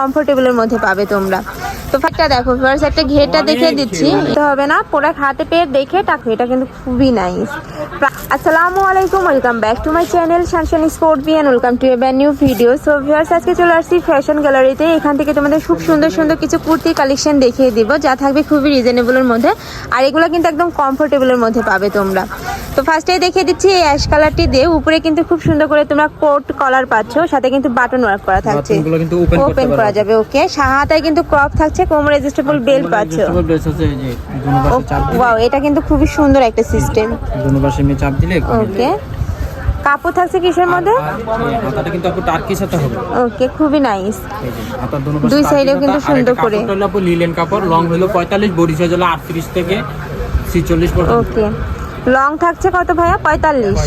কমফোর্টেবলের মধ্যে পাবে তোমরা। তো ফার্স্টটা দেখো ফার্স্ট একটা ঘেরটা দেখে দিচ্ছি। এটা হবে না হাতে পেয়ে দেখে টাকো এটা কিন্তু খুবই নাইস আসসালামু আলাইকুম welcome back to my channel শানশান sport B and welcome to a brand new video so viewers আজকে চলে আসছি ফ্যাশন গ্যালারিতে এখান থেকে তোমাদের খুব সুন্দর সুন্দর কিছু কুর্তি কালেকশন দেখিয়ে দিব যা থাকবে খুবই রিজনেবলের মধ্যে। আর এগুলো কিন্তু একদম কমফোর্টেবলের মধ্যে পাবে তোমরা। তো ফার্স্টেই দেখিয়ে দিচ্ছি এই অ্যাশ কালারটি দিয়ে। উপরে কিন্তু খুব সুন্দর করে তোমরা কোট কলার পাচ্ছ সাথে কিন্তু বাটন ওয়ার্ক করা থাকছে। ওপেন করা যাবে ওকে হাতায় কিন্তু ক্রপ থাকছে বেল্ট পাচ্ছ। দুনো পাশে চাপ দিলে। ওয়াও এটা কিন্তু খুবই সুন্দর একটা সিস্টেম দুনো পাশে এমনি চাপ দিলে ওকে কাপড় থাকছে কিসের মধ্যে? হাতাটা কিন্তু আপু টার্কিস হাতা হবে। ওকে খুবই নাইস হাতার দুনো পাশে দুই সাইডেও কিন্তু সুন্দর করে। কাপড়টা হলো আপু লিলেন কাপড় লং হলো 45 বডি সাইজ হলো 38 থেকে 46 পর্যন্ত। ওকে লং থাকছে কত ভাইয়া? পঁয়তাল্লিশ।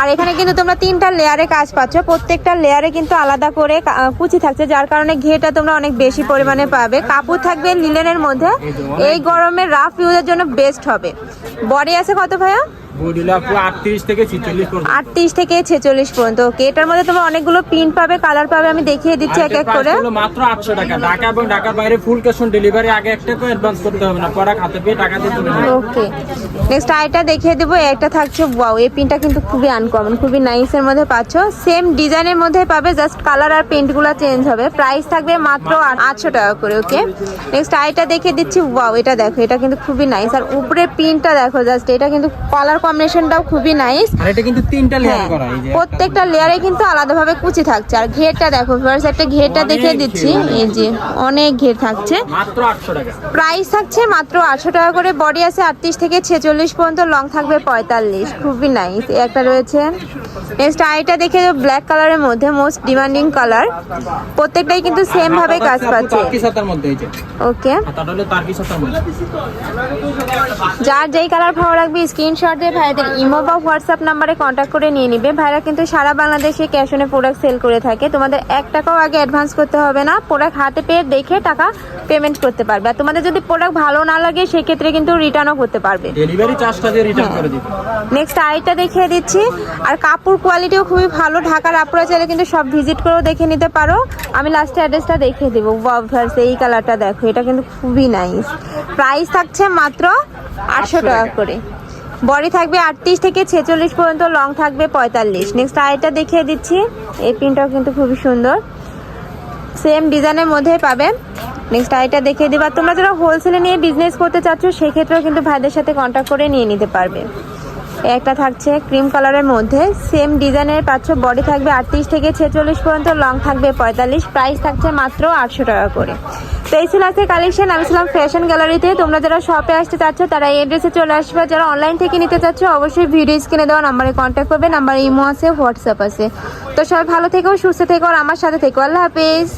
আর এখানে কিন্তু তোমরা তিনটা লেয়ারে কাজ পাচ্ছ। প্রত্যেকটা লেয়ারে কিন্তু আলাদা করে কুচি থাকছে যার কারণে ঘেটা তোমরা অনেক বেশি পরিমাণে পাবে। কাপড় থাকবে লিলেনের মধ্যে। এই গরমে রাফ ইউজের জন্য বেস্ট হবে। বডি আছে কত ভাইয়া? বডি হলো আপু 38 থেকে 46 পর্যন্ত। আটত্রিশ থেকে ছেচল্লিশ পর্যন্ত ওকে? এটার মধ্যে তোমরা অনেকগুলো প্রিন্ট পাবে কালার পাবে আমি দেখিয়ে দিচ্ছি এক এক করে। মাত্র 800 টাকা। ঢাকা এবং ঢাকার বাইরে ফুল ক্যাশ অন ডেলিভারি আগে একটা করে অ্যাডভান্স করতে হবে না। পরে হাতে পেয়ে টাকা দিয়ে তুলে নেবে। ওকে। নেক্সট আইটা দেখিয়ে দেবো একটা থাকছে ওয়াও এই পিনটা কিন্তু খুবই আনকমন খুবই নাইসের মধ্যে পাচ্ছ। সেম ডিজাইনের মধ্যে পাবে জাস্ট কালার আর প্রিন্টগুলো চেঞ্জ হবে। প্রাইস থাকবে মাত্র আটশো টাকা করে ওকে? নেক্সট আইটা দেখিয়ে দিচ্ছি ওয়াও এটা দেখো এটা কিন্তু খুবই নাইস আর উপরে প্রিন্টটা দেখো জাস্ট এটা কিন্তু কালার কম্বিনেশনটাও খুবই নাইস আর এটা কিন্তু তিনটা লেয়ার হ্যাঁ করা এই যে প্রত্যেকটা লেয়ারে কিন্তু আলাদাভাবে কুচি থাকছে। আর ঘেরটা দেখো ফার্স্ট একটা ঘেরটা দেখিয়ে দিচ্ছি। এই যে অনেক ঘের থাকছে। মাত্র 800 টাকা। প্রাইস থাকছে মাত্র আটশো টাকা করে। বডি আছে আটত্রিশ থেকে ছেচল্লিশ পর্যন্ত লং থাকবে পঁয়তাল্লিশ। খুবই নাইস একটা রয়েছে। নেক্সট আইটা দেখে ব্ল্যাক কালারের মধ্যে মোস্ট ডিমান্ডিং কালার প্রত্যেকটাই কিন্তু সেম ভাবে কাজ পাচ্ছে। টার্কিস হাতার মধ্যে এই যে। ওকে যার যেই কালার ভালো লাগবে স্ক্রিনশট দিয়ে ভাইদের ইমো বা হোয়াটসঅ্যাপ নাম্বারে কন্ট্যাক্ট করে নিয়ে নিবে। ভাইরা কিন্তু সারা বাংলাদেশে ক্যাশ অনে প্রোডাক্ট সেল করে থাকে। তোমাদের এক টাকাও আগে অ্যাডভান্স করতে হবে না। প্রোডাক্ট হাতে পেয়ে দেখে টাকা পেমেন্ট করতে পারবে। আর তোমাদের যদি প্রোডাক্ট ভালো না লাগে সেক্ষেত্রে কিন্তু রিটার্নও করতে পারবে। ডেলিভারি চার্জটা দিয়ে রিটার্ন করে দিবে। নেক্সট আইটা দেখিয়ে দিচ্ছি। আর কাপড় কোয়ালিটিও খুবই ভালো। ঢাকার আপুরা চাইলে কিন্তু সব ভিজিট করেও দেখে নিতে পারো। আমি লাস্টে অ্যাড্রেসটা দেখিয়ে দেবো। ওয়াভার্স এই কালারটা দেখো। এটা কিন্তু খুবই নাইস প্রাইস থাকছে মাত্র আটশো টাকা। করে। বডি থাকবে আটত্রিশ থেকে ছেচল্লিশ পর্যন্ত, লং থাকবে পঁয়তাল্লিশ। নেক্সট আয়টা দেখিয়ে দিচ্ছি। এই প্রিন্টটাও কিন্তু খুবই সুন্দর। সেম ডিজাইনের মধ্যে পাবে। নেক্সট আইটা দেখিয়ে দিবা। তোমরা যারা হোলসেলে নিয়ে বিজনেস করতে চাচ্ছ, সেক্ষেত্রেও কিন্তু ভাইদের সাথে কন্ট্যাক্ট করে নিয়ে নিতে পারবে। একটা থাকছে ক্রিম কালারের মধ্যে। সেম ডিজাইনের পাচ্ছ বডি থাকবে আটত্রিশ থেকে ছেচল্লিশ পর্যন্ত লং থাকবে পঁয়তাল্লিশ। প্রাইস থাকছে মাত্র আটশো টাকা করে। তো এই ছিল আজকে কালেকশন আমি ছিলাম ফ্যাশন গ্যালারিতে তোমরা যারা শপে আসতে চাচ্ছ, তারা এই চলে আসবে। যারা অনলাইন থেকে নিতে চাচ্ছ, অবশ্যই ভিডিও স্ক্রিনে দেওয়া নাম্বারে কন্ট্যাক্ট করবে। নাম্বার ইমো আছে হোয়াটসঅ্যাপ আছে। তো সবাই ভালো থেকো, সুস্থ থেকো, আর আমার সাথে থেকো। আল্লাহ হাফিজ।